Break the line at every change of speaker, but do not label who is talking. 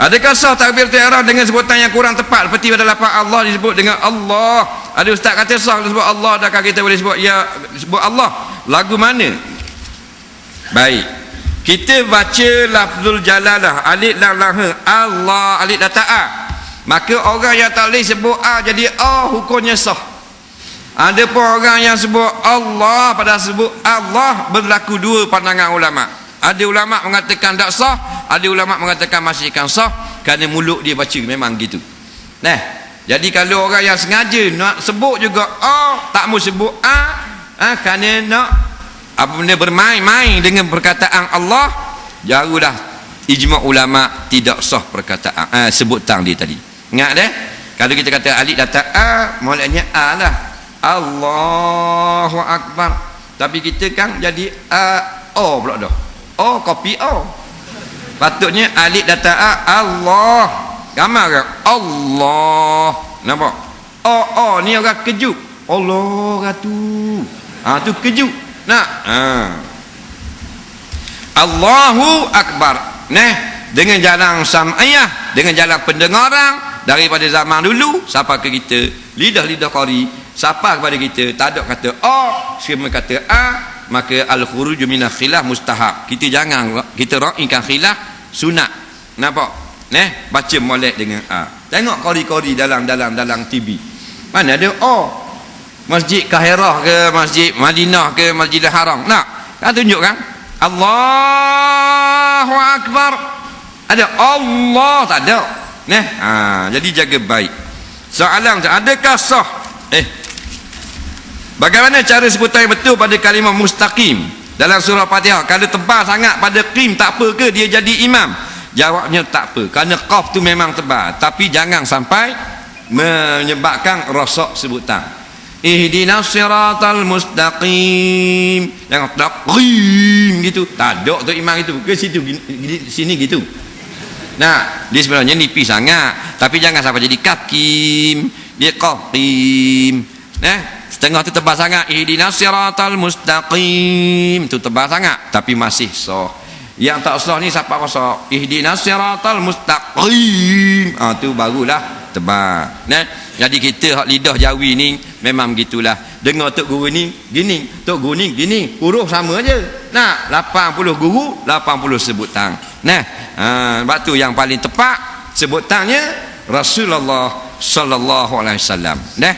Adakah sah takbir ihram dengan sebutan yang kurang tepat seperti pada lafaz Allah disebut dengan Allah? Ada ustaz kata sah disebut Allah adakah kita boleh sebut ya sebut Allah? Lagu mana? Baik. Kita baca lafzul jalalah alif lam lam ha Allah alif lam ta Maka orang yang tak boleh sebut a jadi a hukumnya sah. Ada pun orang yang sebut Allah pada sebut Allah berlaku dua pandangan ulama. Ada ulama mengatakan tak sah, ada ulama mengatakan masih akan sah kerana mulut dia baca memang gitu. Nah, jadi kalau orang yang sengaja nak sebut juga oh tak mau sebut a ah kerana nak apa benda bermain-main dengan perkataan Allah, jarulah ijma ulama tidak sah perkataan ah, sebutan dia tadi. Ingat deh, kalau kita kata alif datang a, maksudnya a lah. Allahu akbar. Tapi kita kan jadi a o pula dah. O kopi O. Patutnya alif datang A Allah. Gambar ke? Allah. Nampak? O O ni orang kejut. Allah ratu. Ha tu kejut. Nak? Ha. Allahu akbar. Nah, dengan jalan sam'iyah, dengan jalan pendengaran daripada zaman dulu sampai ke kita, lidah-lidah qari, siapa kepada kita tak ada kata A, semua kata A, maka al-khuruj min khilaf mustahab. Kita jangan kita raikan khilaf sunat. Nampak? Neh? Baca molek dengan a. Tengok kori-kori dalam dalam TV mana ada o? Masjid kahirah ke masjid madinah ke masjid haram? Nak? Kan tunjuk kan Allahu akbar. Ada Allah tak ada. Neh? Ha, jadi jaga baik. Soalan adakah sah? Eh Bagaimana cara sebutan yang betul pada kalimah mustaqim dalam surah Fatihah? Kalau tebal sangat pada qim tak apa ke dia jadi imam? Jawabnya tak apa. Kerana qaf tu memang tebal, tapi jangan sampai menyebabkan rosak sebutan. Ihdinas siratal mustaqim. Jangan taqim gitu. Tak ada tu imam itu. Ke situ sini gitu. Nah, dia sebenarnya nipis sangat, tapi jangan sampai jadi kakim. Dia qafim. Nah, setengah tu tebal sangat. Ihdinas siratal mustaqim. Tu tebal sangat tapi masih sah. Yang tak sah ni siapa rasa ihdinas siratal mustaqim. Ha tu barulah tebal nah jadi kita hak lidah jawi ni memang gitulah dengar tok guru ni gini. Tok guru ni gini. Huruf sama aje nah 80 guru 80 sebutan nah ha sebab tu yang paling tepat sebutannya Rasulullah sallallahu alaihi wasallam. Nah